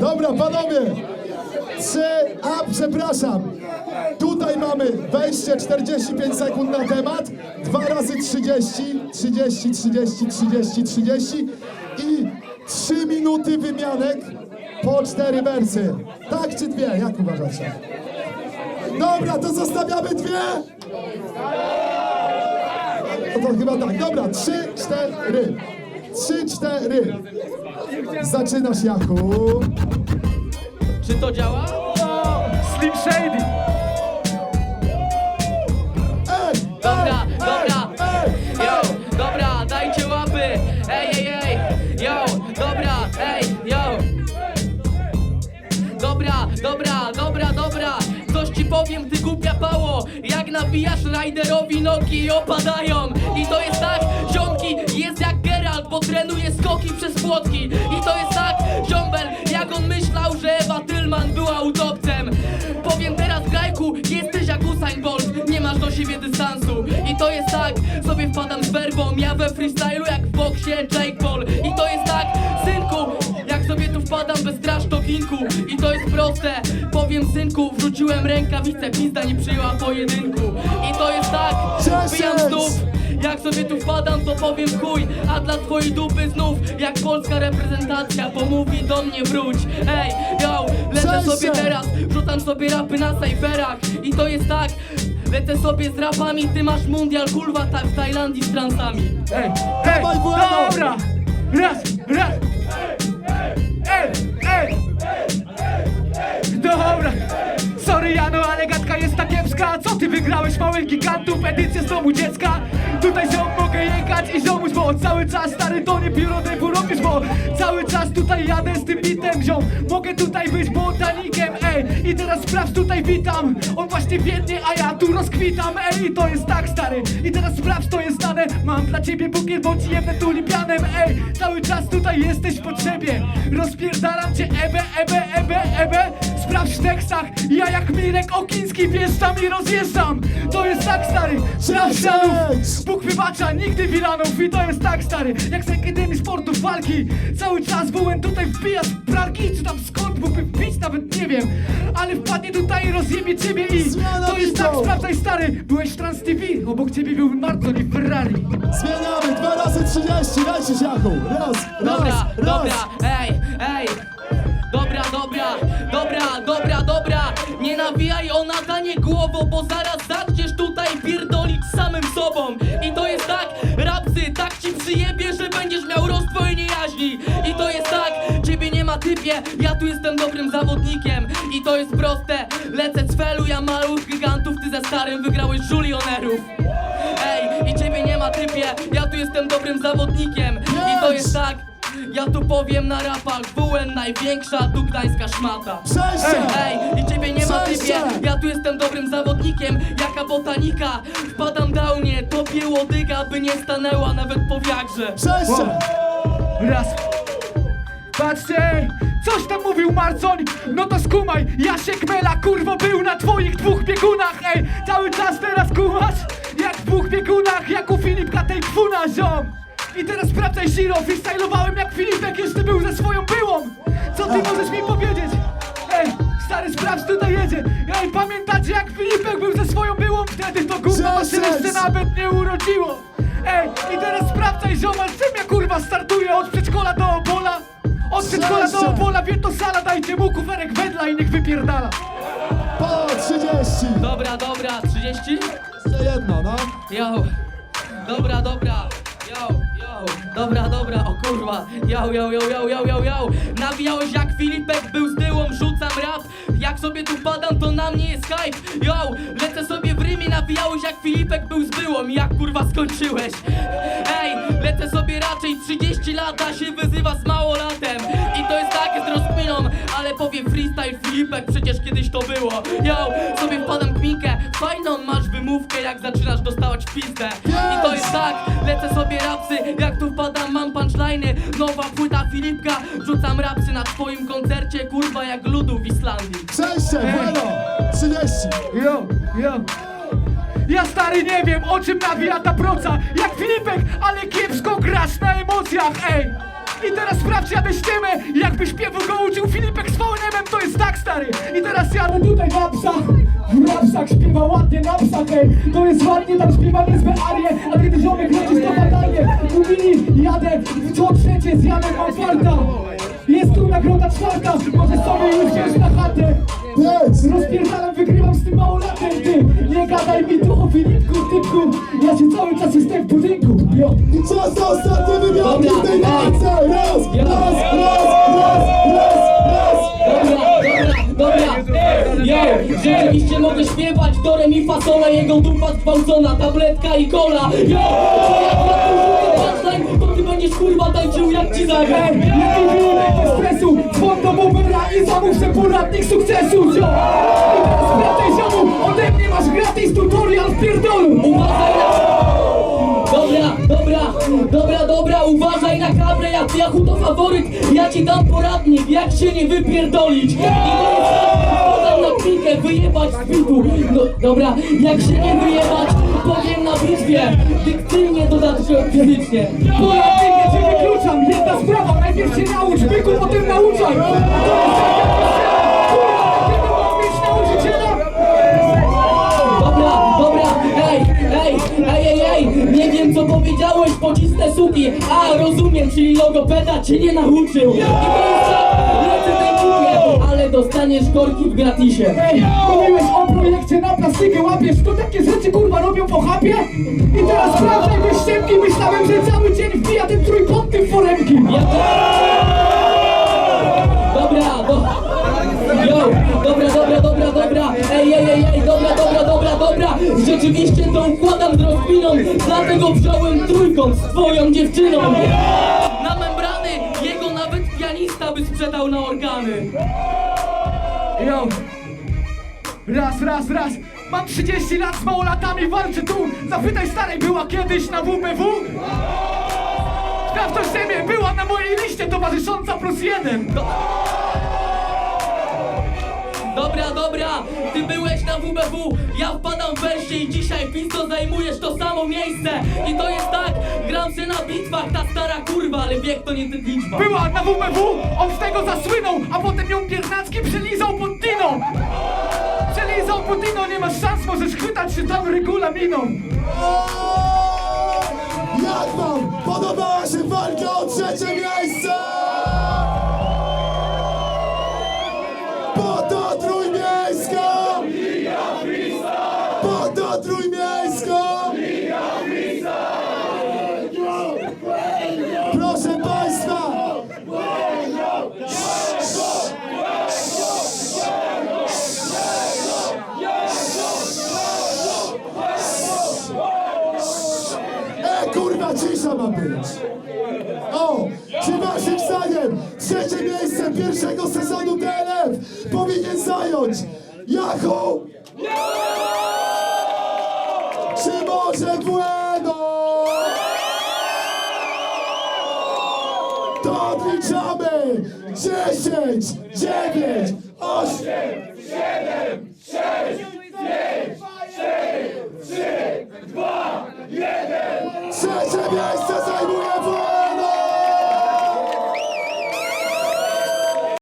Dobra, panowie! Trzy, a przepraszam. Tutaj mamy wejście 45 sekund na temat. Dwa razy 30, 30, 30, 30, 30 i 3 minuty wymianek po cztery wersy. Tak czy dwie? Jak uważacie? Dobra, to zostawiamy dwie? No to chyba tak. Dobra, trzy, cztery. Trzy, cztery. Zaczynasz, Jaku. Czy to działa? Slim Shady! Ej! Dobra, ej, dobra. Ej, ej, Yo, dobra, dajcie łapy. Ej, ej, ej. Yo, dobra, ej, yo. Dobra, dobra, dobra, dobra. Coś ci powiem, ty głupia pało. Jak nabijasz Riderowi nogi opadają. I to jest tak, ziomki, jest jak Bo trenuje skoki przez płotki. I to jest tak, ziombel, jak on myślał, że Ewa Tylman była utopcem. Powiem teraz, Grajku, jesteś jak Usain Bolt, nie masz do siebie dystansu. I to jest tak, sobie wpadam z werbą, ja we freestylu jak w boksie Jake Paul. I to jest tak, synku, jak sobie tu wpadam bez talkingu I to jest proste, powiem synku Wrzuciłem rękawicę, pizda nie przyjęła pojedynku I jak sobie tu wpadam, to powiem chuj. A dla twojej dupy znów Jak polska reprezentacja pomówi do mnie wróć. Ej, yo, lecę Cześć, sobie teraz Rzucam sobie rapy na cyferach. I to jest tak Lecę sobie z rapami, ty masz mundial kurwa ta, w Tajlandii z transami. Ej, ej, dobra! Raz, raz! Kiepska Co ty wygrałeś małych gigantów, edycję z domu dziecka? Tutaj ziom mogę i ziomuś, bo cały czas stary to nie pióro debu robisz, bo cały czas tutaj jadę z tym bitem, ziom. Mogę tutaj być botanikiem, ej. I teraz sprawdź, tutaj witam. On właśnie biednie, a ja tu rozkwitam, ej. To jest tak stary. I teraz sprawdź, to jest dane. Mam dla ciebie bukiet, bo ci jebnę tulipianem, ej. Cały czas tutaj jesteś w potrzebie. Rozpierdalam cię ebe, ebe, ebe, ebe. Sprawdź w tekstach Ja jak Mirek Okiński wjeżdżam i rozjeżdżam. To jest tak stary. Sprawdź! Bóg wybacza, nigdy wilanów I to jest tak stary Jak z Akademii Sportów Walki. Cały czas byłem tutaj wbija z pralki Czy tam skąd mógłby wbić, nawet nie wiem. Ale wpadnie tutaj i rozjebie ciebie i Zmiana To jest tak, sprawdzaj stary. Byłeś w Trans TV Obok ciebie był Marcon i Ferrari. Zmieniamy, dwa razy 30, lecisz, Jaku. Raz, raz, Dobra, raz. dobra, ej, ej. Dobra, dobra, dobra, dobra, dobra. Nie nawijaj o Natanie głową, bo zaraz zaczniesz niejaźni I to jest tak, ciebie nie ma typie, ja tu jestem dobrym zawodnikiem. I to jest proste, lecę z felu, ja maluch gigantów, ty ze starym wygrałeś żulionerów Ej, i ciebie nie ma typie, ja tu jestem dobrym zawodnikiem. I to jest tak, ja tu powiem na rapach. WN największa, tu gdańska szmata. Przejście! Ej, i ciebie nie ma typie, ja tu jestem dobrym zawodnikiem Jaka botanika, wpadam downie, topię łodyga, by nie stanęła nawet po wiagrze. Przejście! Raz. Patrzcie, coś tam mówił Marcon No to skumaj, Jasiek Mela kurwo był na twoich dwóch biegunach. Ej, cały czas teraz kumasz Jak w dwóch biegunach, jak u Filipka tej kwuna ziom. I teraz sprawdzaj Shiro, freestylowałem jak Filipek jeszcze był ze swoją byłą. Co ty możesz mi powiedzieć? Ej, stary sprawdź tutaj jedzie. Ej, pamiętacie jak Filipek był ze swoją byłą? Wtedy to gówno maszyny jeszcze nawet nie urodziło Ej, i teraz sprawdzaj ziomal, czym ja kurwa startuję od przedszkola do Opola? Od przedszkola do Cześć! Opola, wie to sala, dajcie mu kuferek wedla i niech wypierdala Po 30! Dobra, dobra, 30? Jeszcze jedno, no. Yo, dobra, dobra, yo, dobra, dobra, o kurwa, yo, yo, yo, yo, yo, yo, yo, nawijałeś jak Filipek był z tyłą, rzucam rap, jak sobie tu padam, to na mnie jest hype, yo, lecę sobie w rymie, nawijałeś jak Filipek był z byłą jak kurwa skończyłeś, ej, lecę sobie raczej. 30 lat, a się wyzywa z małolatem. I to jest tak z rozkminą, ale powiem freestyle Filipek, przecież kiedyś to było, yo, sobie wpadam kminkę, fajną masz wymówkę, jak zaczynasz dostawać w pizdę. I to jest tak, lecę sobie rapsy, jak Filipka, rzucam rapsy na twoim koncercie, kurwa jak ludu w Islandii. Przejście, bueno! 30! Yo, yo ja stary nie wiem, o czym nawija ta proca. Jak Filipek, ale kiepsko grasz na emocjach, ej. I teraz sprawdź, jadę ściemę Jakby śpiewu go uczył Filipek tak stary. I teraz jadę tutaj na psa W rapsach śpiewa ładnie na psach ej. To jest ładnie, tam śpiewa niezłe arie A ty ty ziomek lecisz to fatalnie. Mówili, jadę w trzecie z Janem mam farta Jest tu nagroda czwarta. Może sobie już wziąć na chatę! Rozpierdalam, wygrywam z tym małolatem, ty. Nie gadaj mi tu o Filipku, typku. Ja się cały czas jestem w budynku, I czas na ostatnie wymianki w tej ej. walce! Raz, raz, raz, raz, raz, raz! Dobra, yo, rzeczywiście mogę śpiewać do re mi fa sole, jego dupa zgwałcona, tabletka i cola, yo, kurwa tańczył jak ci zagra. Lepiej wyłudaj bez stresu Dzwoń do Bobera i zamów se poradnik sukcesu, I teraz ziomu, ode mnie masz gratis tutorial w pierdolu Uważaj. Dobra, dobra, dobra, dobra, uważaj na kablę, jak Yahoo to faworyt, ja ci dam poradnik, jak się nie wypierdolić. I chwilkę, wyjebać z bitu. No, dobra, jak się nie wyjebać, powiem na bitwie, dykcyjnie dodatkowo fizycznie. Poradnik ja cię wykluczam, jedna sprawa Najpierw się naucz, byku, potem nauczaj To jest jak ja Kurwa, kiedy mam mieć nauczyciela? Dobra, dobra, ej, ej, ej, ej, ej, nie wiem co powiedziałeś, pocisnę suki, a rozumiem, czyli logopeda cię nie nauczył. I to jest ale dostaniesz korki w gratisie. Ej, mówiłeś o projekcie na plastykę łapiesz, to takie rzeczy kurwa robią po chapie? I teraz sprawdzaj bez ściemki, myślałem, że cały dzień wbija ten trójkąty w foremki Ja to... Dobra, do... Yo, dobra, dobra, dobra, dobra, ej, ej, ej, ej, dobra, dobra, dobra, dobra, rzeczywiście to układam z rozpiną, dlatego wziąłem trójkąt z twoją dziewczyną. Na membrany jego nawet pianista by sprzedał na organy. Yo. Raz, raz, raz Mam 30 lat z małolatami, walczę tu Zapytaj starej, była kiedyś na WBW? Sprawdź to była na mojej liście towarzysząca plus jeden Dobra, dobra, ty byłeś na WBW, ja wpadam w wejście i dzisiaj pisto zajmujesz to samo miejsce. I to jest tak, gram się na bitwach, ta stara kurwa, ale wiek to nie liczba. Była na WBW, on z tego zasłynął A potem ją Biernacki przelizał pod Przelizał pod Dino, nie masz szans, możesz chwytać się tam regulaminą Jak wam podobała się walka o trzecie miejsce? Ma być! O! Czy waszym zdaniem trzecie miejsce pierwszego sezonu DLF powinien zająć Yahoo? Czy może Bueno? To odliczamy! 10, 9, 8, 7,